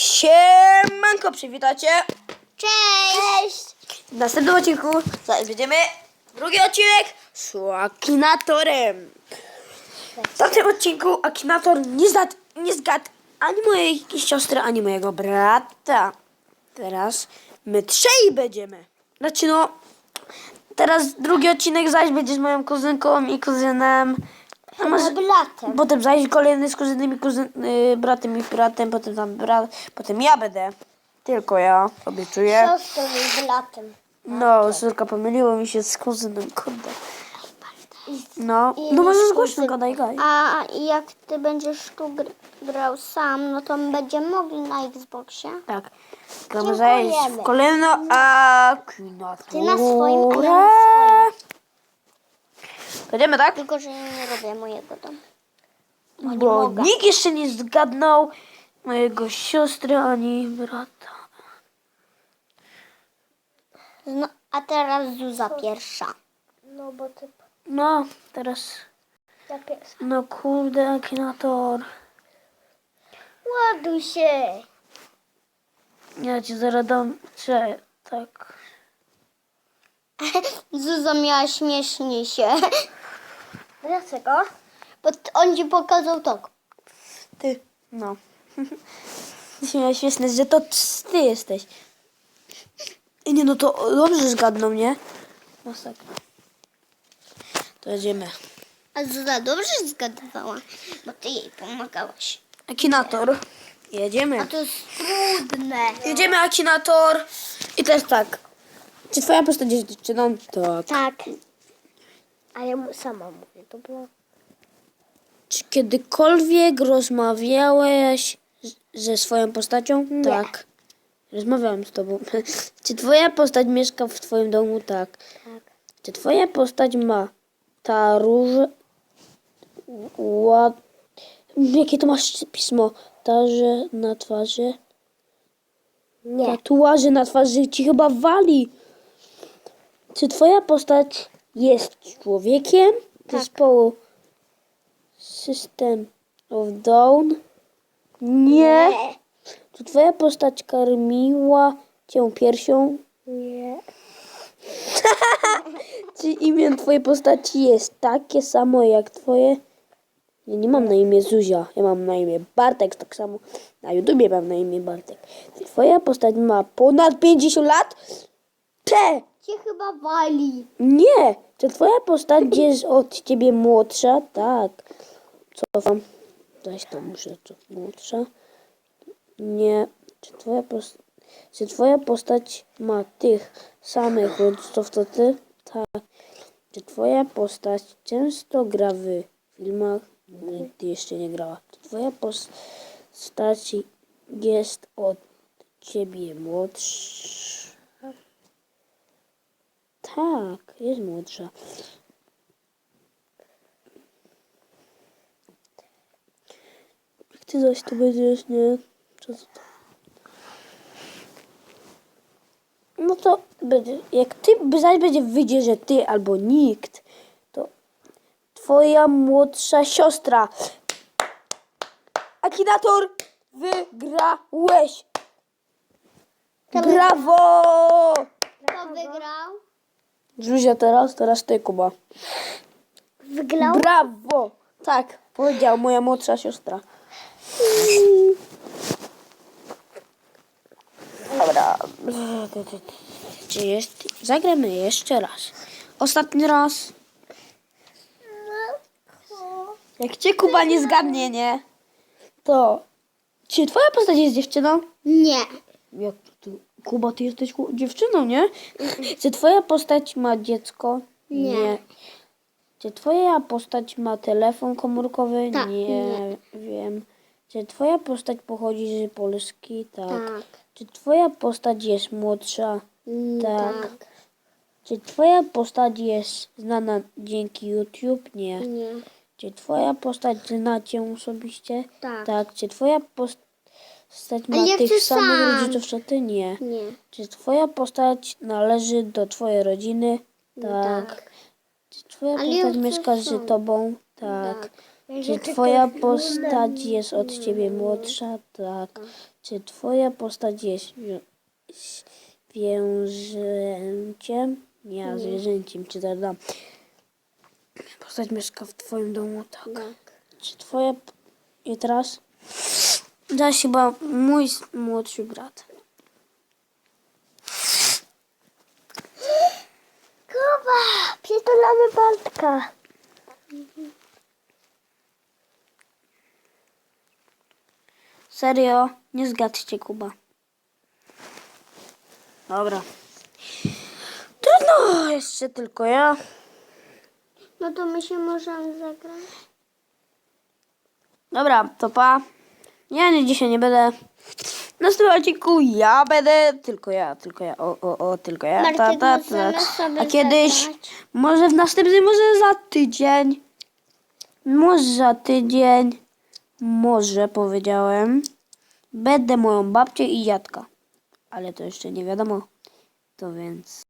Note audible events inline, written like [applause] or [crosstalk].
Siemanko, przywitacie Cześć! w następnym odcinku. Zaraz będziemy drugi odcinek z Akinatorem. W tamtym odcinku Akinator nie zgadł, nie zgadł ani mojej siostry, ani mojego brata. Teraz my trzej będziemy. Znaczy no, teraz drugi odcinek zaś będzie z moją kuzynką i kuzynem. A może-. Potem zajść kolejny z kuzynem i kuzyn, y, bratem i bratem, potem tam brat, potem ja będę. Tylko ja, obiecuję. Siostrą i bratem. No, córka pomyliło mi się z kuzynem, kurde. No, I no może głośno gadaj, gadaj. A jak ty będziesz tu gr- grał sam, no to będziemy mogli na Xboxie. Tak. Gramy Dziękujemy. kolejno Akinaturę. Ty na swoim, a ja na swoim. Będziemy, tak? Tylko, że ja nie robię mojego domu. Bo mogę. nikt jeszcze nie zgadnął mojego siostry ani brata. No, a teraz Zuza pierwsza. No bo ty... No, teraz, Ja pierwsza. no kurde, Akinator. Ładuj się! Ja ci zaraz dam, cze, tak. [laughs] Zuza miała śmiesznie się. Dlaczego? Bo on ci pokazał tak. Ty. No. [laughs] Śmieszne, śmieszne, że to ty jesteś. I nie, no to dobrze zgadną, nie? Masakra. To jedziemy. A Zuza dobrze zgadywała, bo ty jej pomagałaś. Akinator. Jedziemy. A to jest trudne. Jedziemy, Akinator. I teraz tak. Czy twoja postać jest dziewczyną? Tak. Tak. A ja mu sama mówię, to było... Czy kiedykolwiek rozmawiałeś z- ze swoją postacią? Nie. Tak. Rozmawiałem z tobą. [laughs] Czy twoja postać mieszka w twoim domu? Tak. Tak. Czy twoja postać ma ta róż... Ład... Jakie to masz pismo? Tarze na twarzy? Nie. Tatuaże na twarzy ci chyba wali. Czy twoja postać jest człowiekiem Tak. zespołu System of Down? Nie. Czy twoja postać karmiła cię piersią? Nie. [laughs] Czy imię twojej postaci jest takie samo jak twoje? Ja nie mam na imię Zuzia, ja mam na imię Bartek, tak samo na YouTubie mam na imię Bartek. Twoja postać ma ponad 50 lat? Te! Cię chyba wali. Nie! Czy twoja postać jest od ciebie młodsza? Tak. Cofam. Zaś to muszę, co młodsza? Nie. Czy twoja, post- czy twoja postać ma tych samych rodziców co ty? Tak. Czy twoja postać często gra w filmach? Nigdy jeszcze nie grała. Czy twoja postać jest od ciebie młodsza? Tak, jest młodsza. Jak ty zaś tu będziesz, nie? Co to? No to będzie, jak ty zaś będzie wyjdzie, że ty albo nikt, to twoja młodsza siostra. Akinator, wygrałeś. Brawo! Kto wygrał? Zuzia teraz, teraz ty, Kuba. Wygrał? Brawo! Tak, powiedział moja młodsza siostra. Dobra. Czy jest? Zagramy jeszcze raz. Ostatni raz. Jak cię Kuba nie zgadnie, nie? To. Czy twoja postać jest dziewczyną? Nie. Jak to ty? Kuba, ty jesteś ku- dziewczyną, nie? Czy twoja postać ma dziecko? Nie. Czy twoja postać ma telefon komórkowy? Tak, nie, nie. wiem. Czy twoja postać pochodzi z Polski? Tak. Tak. Czy twoja postać jest młodsza? Tak. Tak. Czy twoja postać jest znana dzięki YouTube? Nie. Nie. Czy twoja postać zna cię osobiście? Tak. Tak. Czy twoja postać ma Ale ja tych samych sam. rodziców co ty? Nie. Nie. Czy twoja postać należy do twojej rodziny? Tak. Tak. Czy twoja Ale postać chcę mieszka sam. z tobą? Tak. Tak. Czy twoja postać jest od ciebie młodsza? Tak. Czy twoja postać jest zwią- zwierzęciem? Nie, zwierzęciem. Czy teda postać mieszka w twoim domu? Tak. Czy twoja... I teraz? Zaś chyba mój młodszy brat. Kuba, przytulamy Bartka. Serio? Nie zgadźcie, Kuba. Dobra. Trudno, jeszcze tylko ja. No to my się możemy zagrać. Dobra, to pa. Ja nie, dzisiaj nie będę. Następnym odcinku ja będę. Tylko ja, tylko ja. O, o, o, tylko ja. Ta, Bartek, ta, możemy ta. sobie A kiedyś, może w następnym, może za tydzień. Może za tydzień. Może powiedziałem. Będę moją babcię i dziadka. Ale to jeszcze nie wiadomo. To więc.